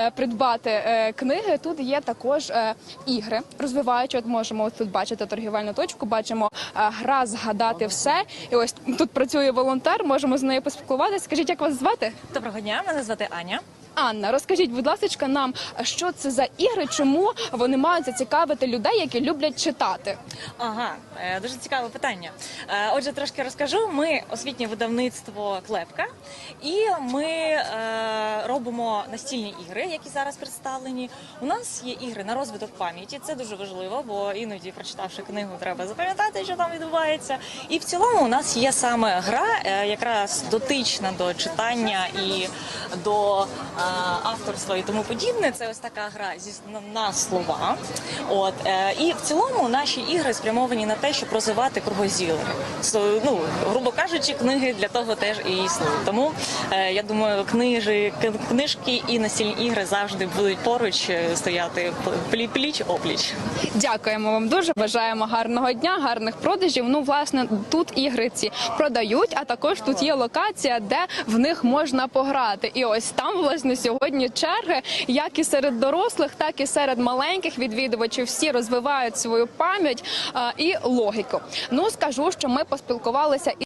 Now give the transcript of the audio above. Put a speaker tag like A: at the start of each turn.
A: е, придбати е, книги, тут є також е, ігри розвиваючі. От можемо тут бачити торгівельну точку, бачимо гра згадати все. І ось тут працює волонтер. Можемо з нею поспілкуватися. Скажіть, як вас звати?
B: Доброго дня, мене звати Аня.
A: Анна, розкажіть, будь ласка, нам, що це за ігри, чому вони мають зацікавити людей, які люблять читати?
B: Ага, е, дуже цікаве питання. Е, Отже, трошки розкажу. Ми освітнє видавництво Клепка, і ми е, робимо настільні ігри, які зараз представлені. У нас є ігри на розвиток пам'яті. Це дуже важливо, бо іноді, прочитавши книгу, треба запам'ятати, що там відбувається. І в цілому у нас є саме гра, якраз дотична до читання і до авторства і тому подібне. Це ось така гра зі на, слова. От е, і в цілому наші ігри спрямовані на те, щоб розвивати кругозір. Ну, грубо кажучи, книги для того теж і існують. Тому е, я думаю, книжі, книжки і настільні ігри завжди будуть поруч е, стояти плі- пліч опліч.
A: Дякуємо вам дуже. Бажаємо гарного дня, гарних продажів. Ну, власне, тут ігри ці продають, а також тут є локація, де в них можна пограти. І ось там, власне, сьогодні черги, як і серед дорослих, так і серед маленьких відвідувачів. Всі розвивають свою пам'ять і логіку. Ну скажу, що ми поспілкувалися